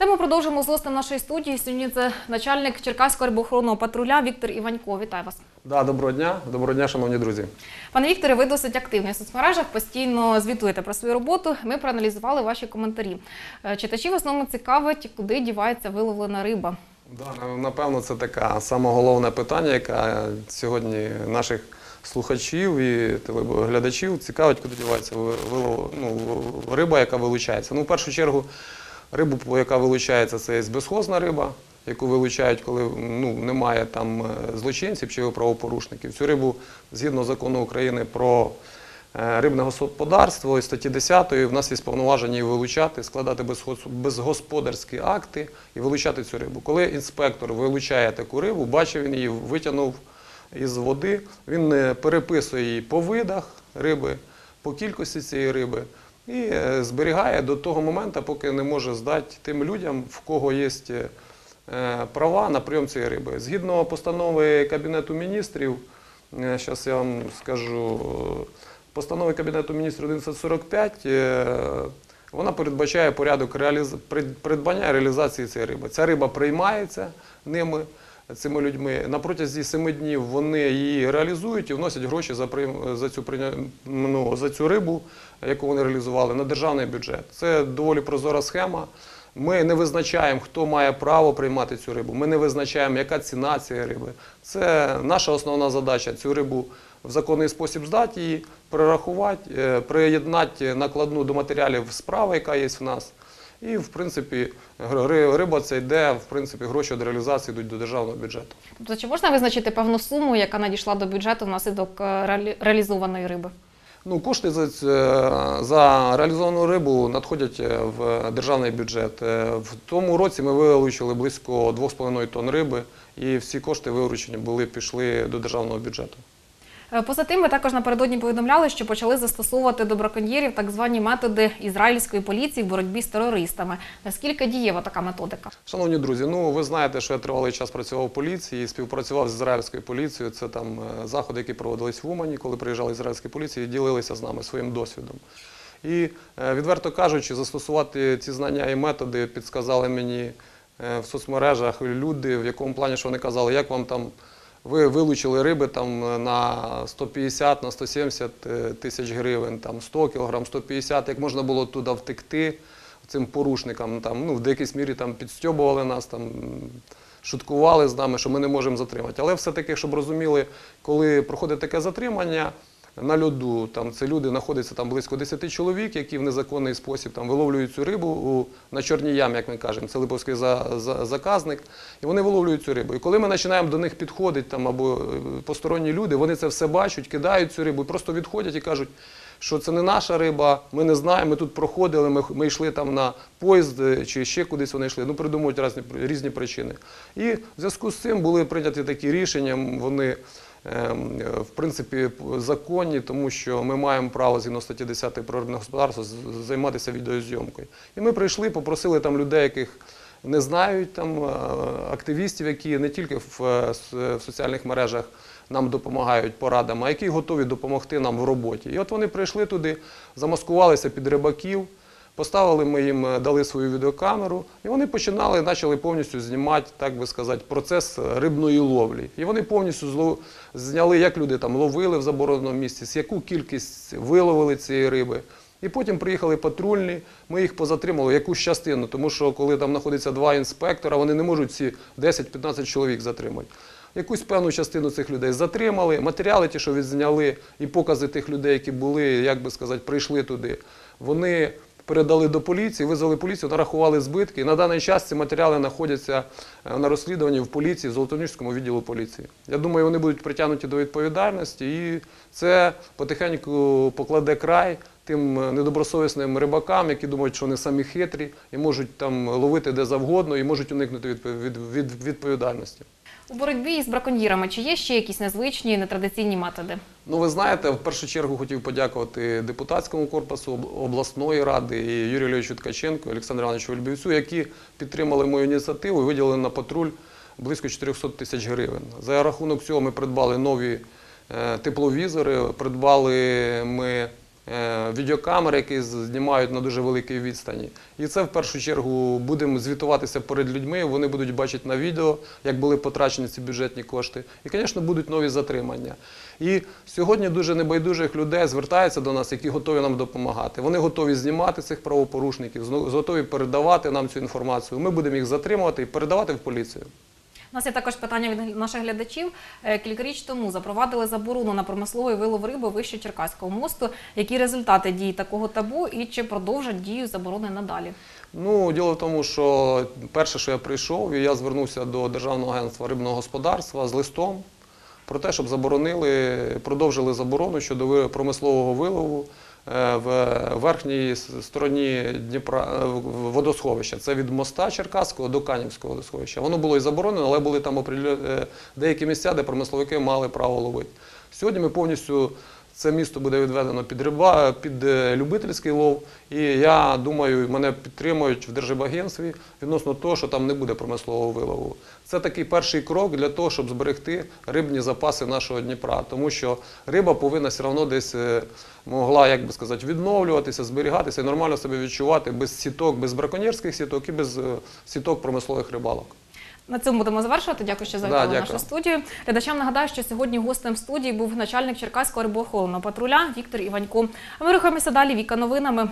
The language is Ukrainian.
Тему продовжимо з гостем нашої студії. Сьогодні це начальник Черкаського рибоохоронного патруля Віктор Іванько. Вітаю вас. Да, доброго дня, доброго дня, шановні друзі. Пане Вікторе, ви досить активний в соцмережах, постійно звітуєте про свою роботу. Ми проаналізували ваші коментарі. Е, Читачі в основному цікавить, куди дівається виловлена риба. Да, напевно, це таке саме головне питання, яке сьогодні наших слухачів і телеглядачів цікавить, куди дівається ну, риба, яка вилучається. Ну, в першу чергу, рибу, яка вилучається, це безхозна риба, яку вилучають, коли ну, немає там е, злочинців чи правопорушників. Цю рибу, згідно закону України про е, рибне господарство і статті 10 в нас є повноваження її вилучати, складати безгосподарські акти і вилучати цю рибу. Коли інспектор вилучає таку рибу, бачив він її, витягнув із води, він е, переписує її по видах риби, по кількості цієї риби і е, зберігає до того моменту, поки не може здати тим людям, в кого є е, права на прийом цієї риби. Згідно постанови Кабінету міністрів, зараз я вам скажу, е, постанови Кабінету міністрів 1145, е, вона передбачає порядок реаліз... придбання реалізації цієї риби. Ця риба приймається ними, цими людьми. На протязі семи днів вони її реалізують і вносять гроші за, прийм- за, цю, ну, за цю рибу, яку вони реалізували, на державний бюджет. Це доволі прозора схема. Ми не визначаємо, хто має право приймати цю рибу. Ми не визначаємо, яка ціна цієї риби. Це наша основна задача цю рибу в законний спосіб здати її, перерахувати, е, приєднати накладну до матеріалів справи, яка є в нас. І, в принципі, риба це йде, в принципі, гроші від реалізації йдуть до державного бюджету. Тобто, чи можна визначити певну суму, яка надійшла до бюджету внаслідок е, реалізованої риби? Ну, кошти за, за реалізовану рибу надходять е, в державний бюджет. Е, В тому році ми вилучили близько 2,5 тонн риби, і всі кошти виручені були, пішли до державного бюджету. Е, Поза тим, ви також напередодні повідомляли, що почали застосовувати до браконьєрів так звані методи ізраїльської поліції в боротьбі з терористами. Наскільки дієва така методика? Шановні друзі, ну ви знаєте, що я тривалий час працював в поліції, співпрацював з ізраїльською поліцією. Це там е, заходи, які проводились в Умані, коли приїжджали ізраїльські поліції, і ділилися з нами своїм досвідом. І е, відверто кажучи, застосувати ці знання і методи підсказали мені в соцмережах люди, в якому плані, що вони казали, як вам там. Ви вилучили риби там е, на 150, на 170 е, тисяч гривень, там 100 кілограм, 150, як можна було туди втекти цим порушникам, там, ну, в деякійсь мірі там, підстьобували нас, там, шуткували з нами, що ми не можемо затримати. Але все-таки, щоб розуміли, коли проходить таке затримання на льоду, там, це люди знаходяться там близько 10 чоловік, які в незаконний спосіб там, виловлюють цю рибу у, на чорній ямі, як ми кажемо, це Липовський за, за, заказник, і вони виловлюють цю рибу. І коли ми починаємо до них підходити, там, або е, посторонні люди, вони це все бачать, кидають цю рибу просто відходять і кажуть, що це не наша риба, ми не знаємо, ми тут проходили, ми, ми йшли там на поїзд е, чи ще кудись вони йшли. Ну, придумують різні, різні причини. І в зв'язку з цим були прийняті такі рішення, вони в принципі законні, тому що ми маємо право згідно статті 10 про рибне господарство займатися відеозйомкою. І ми прийшли, попросили там людей, яких не знають там е, активістів, які не тільки в, е, в соціальних мережах нам допомагають порадами, а які готові допомогти нам в роботі. І от вони прийшли туди, замаскувалися під рибаків. Поставили ми їм, е, дали свою відеокамеру, і вони починали, почали повністю знімати, так би сказати, процес е, рибної ловлі. І вони повністю зняли, як люди там ловили в забороненому місці, з яку кількість виловили цієї риби. І потім приїхали патрульні, ми їх позатримали, якусь частину, тому що коли там знаходиться два інспектора, вони не можуть ці 10-15 чоловік затримати. Якусь певну частину цих людей затримали, матеріали, ті, що відзняли, і покази тих людей, які були, як би сказати, прийшли туди, вони передали до поліції, визвали поліцію, нарахували збитки. І на даний час ці матеріали знаходяться е, на розслідуванні в поліції, в Золотоніжському відділу поліції. Я думаю, вони будуть притягнуті до відповідальності, і це потихеньку покладе край тим е, недобросовісним рибакам, які думають, що вони самі хитрі і можуть там ловити де завгодно, і можуть уникнути від, від, від відповідальності. У боротьбі із браконьєрами чи є ще якісь незвичні нетрадиційні методи? Ну, ви знаєте, в першу чергу хотів подякувати депутатському корпусу обласної ради і Юрію Льовичу Ткаченку, Олександру Івановичу Вельбівцю, які підтримали мою ініціативу і виділили на патруль близько 400 тисяч гривень. За рахунок цього ми придбали нові е, тепловізори, придбали ми відеокамери, які знімають на дуже великій відстані. І це в першу чергу будемо звітуватися перед людьми. Вони будуть бачити на відео, як були потрачені ці бюджетні кошти. І, звісно, будуть нові затримання. І сьогодні дуже небайдужих людей звертаються до нас, які готові нам допомагати. Вони готові знімати цих правопорушників, готові передавати нам цю інформацію. Ми будемо їх затримувати і передавати в поліцію. У нас є також питання від наших глядачів. Е, Кілька річ тому запровадили заборону на промисловий вилов риби вище Черкаського мосту. Які результати дії такого табу і чи продовжать дію заборони надалі? Ну, діло в тому, що перше, що я прийшов, я звернувся до Державного агентства рибного господарства з листом про те, щоб заборонили, продовжили заборону щодо промислового вилову в верхній стороні Дніпра е, водосховища. Це від моста Черкаського до Канівського водосховища. Воно було і заборонено, але були там е, деякі місця, де промисловики мали право ловити. Сьогодні ми повністю це місто буде відведено під риба, під е, любительський лов. І я думаю, мене підтримують в Держибагентстві відносно того, що там не буде промислового вилову. Це такий перший крок для того, щоб зберегти рибні запаси нашого Дніпра, тому що риба повинна все одно десь е, могла, як би сказати, відновлюватися, зберігатися і нормально себе відчувати без сіток, без браконьєрських сіток і без е, сіток промислових рибалок. На цьому будемо завершувати. Дякую, що Да, завітали в нашу студію. Глядачам нагадаю, що сьогодні гостем студії був начальник Черкаського рибоохоронного патруля Віктор Іванько. А ми рухаємося далі. Віка новинами.